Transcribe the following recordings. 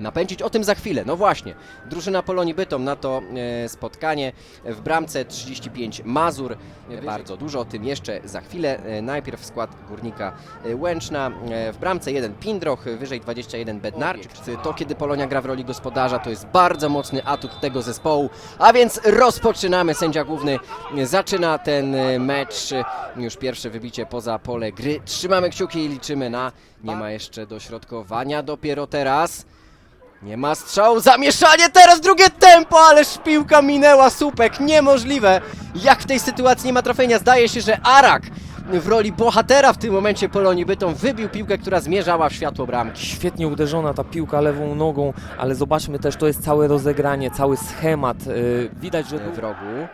napędzić. O tym za chwilę. No właśnie, drużyna Polonii Bytom na to e, spotkanie. W bramce 35 Mazur. Bardzo dużo o tym jeszcze za chwilę. E, najpierw skład Górnika e, Łęczna. W bramce 1 Pindroch, wyżej 21 Bednarczyk. To kiedy Polonia gra w roli gospodarza to jest bardzo mocny atut tego zespołu. A więc rozpoczynamy. Sędzia główny zaczyna ten mecz. Już pierwsze wybicie poza pole gry. Trzymamy kciuki i liczymy na... Nie ma jeszcze dośrodkowania dopiero teraz. Nie ma strzału, zamieszanie, teraz drugie tempo, ależ piłka minęła, słupek, niemożliwe. Jak w tej sytuacji nie ma trafienia, zdaje się, że Arak w roli bohatera w tym momencie Polonii Bytom wybił piłkę, która zmierzała w światło bramki. Świetnie uderzona ta piłka lewą nogą, ale zobaczmy też, to jest całe rozegranie, cały schemat. Yy, widać, że w rogu.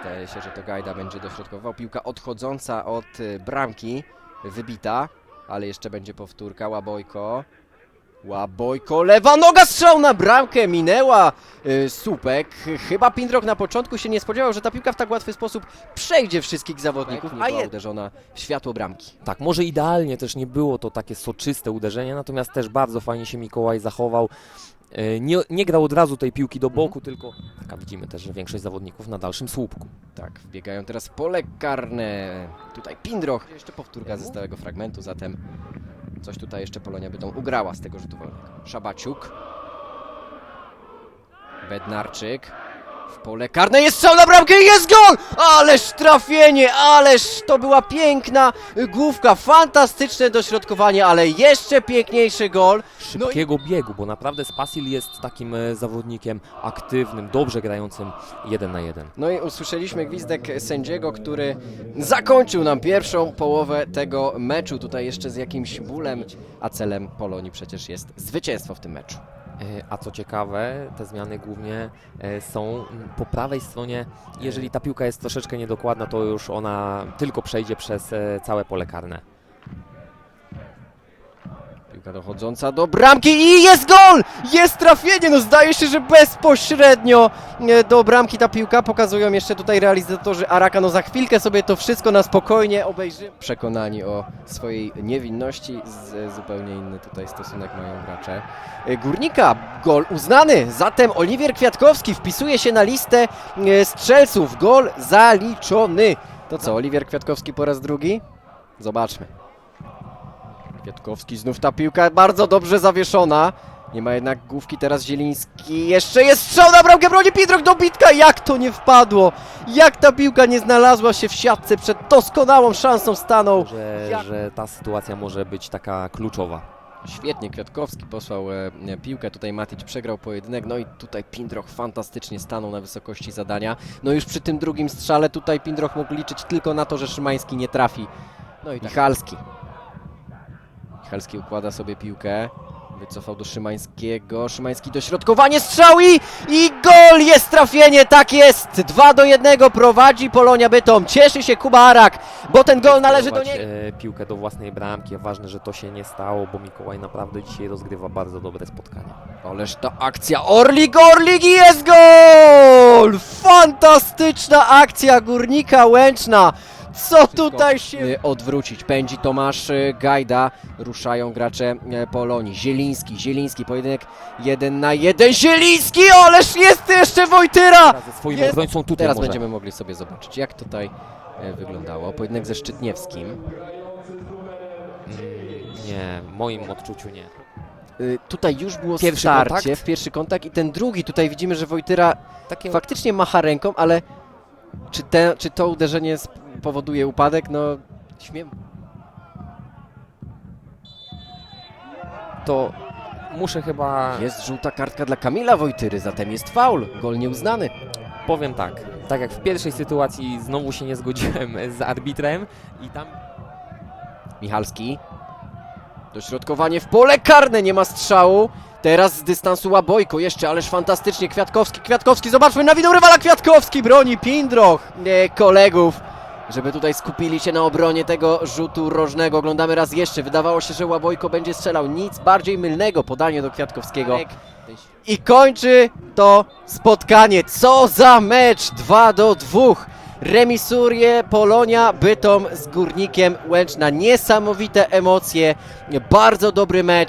Zdaje się, że to Gajda będzie dośrodkował. Piłka odchodząca od y, bramki, wybita, ale jeszcze będzie powtórka. Łabojko. Łabojko, lewa noga, strzał na bramkę, minęła y, słupek. Chyba Pindrok na początku się nie spodziewał, że ta piłka w tak łatwy sposób przejdzie wszystkich zawodników, a była uderzona w światło bramki. tak, może idealnie też nie było to takie soczyste uderzenie, natomiast też bardzo fajnie się Mikołaj zachował. Yy, Nie, nie grał od razu tej piłki do boku, tylko taka widzimy też, że większość zawodników na dalszym słupku. Tak, wbiegają teraz pole karne. Tutaj Pindroch. Jeszcze powtórka ze stałego fragmentu, zatem coś tutaj jeszcze Polonia by tą ugrała z tego rzutu wolnego. Szabaciuk. Bednarczyk. W pole karne jest strzał na bramkę i jest gol! Ależ trafienie, ależ to była piękna główka, fantastyczne dośrodkowanie, ale jeszcze piękniejszy gol. No i Szybkiego biegu, bo naprawdę Spasil jest takim e, zawodnikiem aktywnym, dobrze grającym jeden na jeden. No i usłyszeliśmy gwizdek sędziego, który zakończył nam pierwszą połowę tego meczu. Tutaj jeszcze z jakimś bólem, a celem Polonii przecież jest zwycięstwo w tym meczu. E, A co ciekawe, te zmiany głównie e, są po prawej stronie. Jeżeli ta piłka jest troszeczkę niedokładna, to już ona tylko przejdzie przez e, całe pole karne. Piłka dochodząca do bramki i jest gol! Jest trafienie! No zdaje się, że bezpośrednio e, do bramki ta piłka. Pokazują jeszcze tutaj realizatorzy Araka. No za chwilkę sobie to wszystko na spokojnie obejrzymy. Przekonani o swojej niewinności. Z, zupełnie inny tutaj stosunek mają gracze. E, Górnika, gol uznany. Zatem Oliwier Kwiatkowski wpisuje się na listę e, strzelców. Gol zaliczony. To co, Oliwier Kwiatkowski po raz drugi? Zobaczmy. Kwiatkowski, znów ta piłka bardzo dobrze zawieszona. Nie ma jednak główki teraz Zieliński. Jeszcze jest strzał na bramkę, broni Pidrok, dobitka! Jak to nie wpadło? Jak ta piłka nie znalazła się w siatce przed doskonałą szansą stanął? Że, Jak- że ta sytuacja może być taka kluczowa. Świetnie, Kwiatkowski posłał e, piłkę, tutaj Matic przegrał pojedynek, no i tutaj Pindroch fantastycznie stanął na wysokości zadania. No już przy tym drugim strzale tutaj Pindroch mógł liczyć tylko na to, że Szymański nie trafi. No i Michalski. Michalski układa sobie piłkę. Wycofał do Szymańskiego. Szymański dośrodkowanie, strzał i, i gol! Jest trafienie, tak jest! 2 do 1 prowadzi Polonia Bytom. Cieszy się Kuba Arak, bo ten gol należy do niego. e, piłkę do własnej bramki. Ważne, że to się nie stało, bo Mikołaj naprawdę dzisiaj rozgrywa bardzo dobre spotkanie. Ależ ta akcja Orlik, Orlik i jest gol! Fantastyczna akcja Górnika Łęczna! Co tutaj się odwrócić? Pędzi Tomasz y, Gajda, ruszają gracze e, Polonii. Zieliński, Zieliński, pojedynek jeden na jeden. Zieliński, ależ jest jeszcze Wojtyra! Ze swoim Jest- obrońcą tutaj Teraz może. będziemy mogli sobie zobaczyć, jak tutaj e, wyglądało. Pojedynek ze Szczytniewskim. Mm, Nie, w moim odczuciu nie. Y, Tutaj już było Pierwszy starcie, kontakt? w pierwszy kontakt i ten drugi, tutaj widzimy, że Wojtyra Takie faktycznie macha ręką, ale czy, te, czy to uderzenie powoduje upadek? No, śmiem. to muszę chyba Jest żółta kartka dla Kamila Wojtyry, zatem jest faul. Gol nieuznany. powiem tak. Tak jak w pierwszej sytuacji znowu się nie zgodziłem z arbitrem i tam Michalski. Dośrodkowanie w pole karne, nie ma strzału. Teraz z dystansu Łabojko jeszcze, ależ fantastycznie. Kwiatkowski, Kwiatkowski, zobaczmy, nawinął rywala Kwiatkowski, broni Pindroch nie, kolegów. Żeby tutaj skupili się na obronie tego rzutu rożnego. Oglądamy raz jeszcze. Wydawało się, że Łabojko będzie strzelał. Nic bardziej mylnego. Podanie do Kwiatkowskiego. I kończy to spotkanie. Co za mecz! 2 do 2. Remisuje Polonia Bytom z Górnikiem Łęczna. Niesamowite emocje. Bardzo dobry mecz.